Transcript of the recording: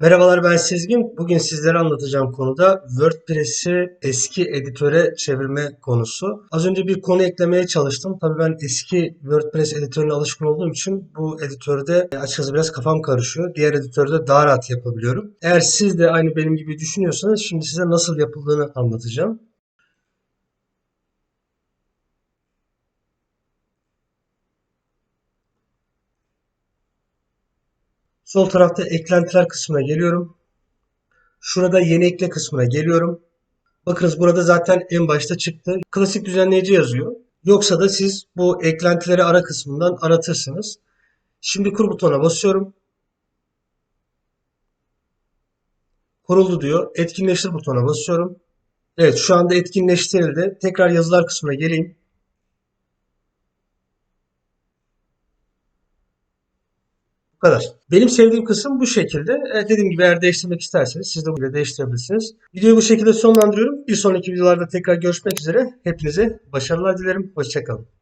Merhabalar ben Sezgin. Bugün sizlere anlatacağım konuda WordPress'i eski editöre çevirme konusu. Az önce bir konu eklemeye çalıştım. Tabii ben eski WordPress editörüne alışkın olduğum için bu editörde açıkçası biraz kafam karışıyor. Diğer editörde daha rahat yapabiliyorum. Eğer siz de aynı benim gibi düşünüyorsanız şimdi size nasıl yapıldığını anlatacağım. Sol tarafta eklentiler kısmına geliyorum. Şurada yeni ekle kısmına geliyorum. Bakınız burada zaten en başta çıktı. Klasik düzenleyici yazıyor. Yoksa da siz bu eklentileri ara kısmından aratırsınız. Şimdi kur butona basıyorum. Kuruldu diyor. Etkinleştir butona basıyorum. Evet şu anda etkinleştirildi. Tekrar yazılar kısmına geleyim. Bu kadar. Benim sevdiğim kısım bu şekilde. Evet, dediğim gibi eğer değiştirmek isterseniz siz de bu değiştirebilirsiniz. Videoyu bu şekilde sonlandırıyorum. Bir sonraki videolarda tekrar görüşmek üzere. Hepinize başarılar dilerim. Hoşçakalın.